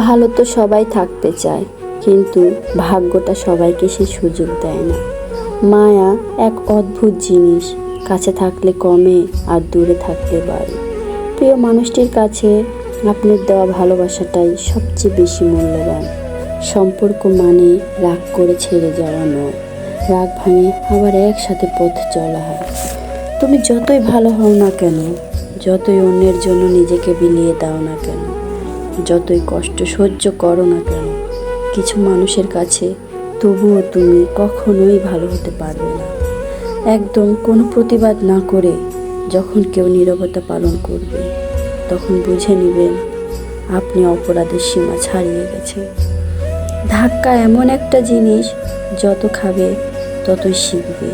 ভালো তো সবাই থাকতে চায়, কিন্তু ভাগ্যটা সবাইকে সে সুযোগ দেয় না। মায়া এক অদ্ভুত জিনিস, কাছে থাকলে কমে আর দূরে থাকলে বাড়ে। প্রিয় মানুষটির কাছে আপনার দেওয়া ভালোবাসাটাই সবচেয়ে বেশি মূল্যবান। সম্পর্ক মানে রাগ করে ছেড়ে যাওয়া নয়, রাগ ভাঙে আবার একসাথে পথ চলা হয়। তুমি যতই ভালো হও না কেন, যতই অন্যের জন্য নিজেকে বিলিয়ে দাও না কেন যতই কষ্ট সহ্য করো না কেন, কিছু মানুষের কাছে তবুও তুমি কখনোই ভালো হতে পারবে না। একদম কোনো প্রতিবাদ না করে যখন কেউ নীরবতা পালন করবে, তখন বুঝে নেবেন আপনি অপরাধের সীমা ছাড়িয়ে গেছে। ধাক্কা এমন একটা জিনিস, যত খাবে ততই শিখবে।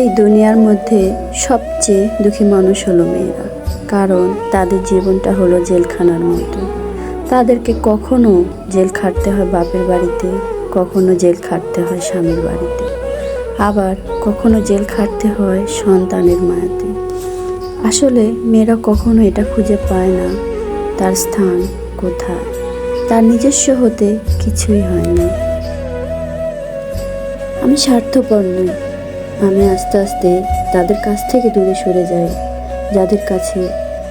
এই দুনিয়ার মধ্যে সবচেয়ে দুঃখী মানুষ হলো মেয়েরা। কারণ তাদের জীবনটা হলো জেলখানার মতো। তাদেরকে কখনো জেল খাটতে হয় বাপের বাড়িতে, কখনো জেল খাটতে হয় স্বামীর বাড়িতে। আবার কখনো জেল খাটতে হয় সন্তানের মায়াতে। আসলে মেয়েরা কখনো এটা খুঁজে পায় না, তার স্থান কোথায়? তার নিজস্ব হতে কিছুই হয় না আমি স্বার্থপর নই। আমি আস্তে আস্তে তাদের কাছ থেকে দূরে সরে যাই, যাদের কাছে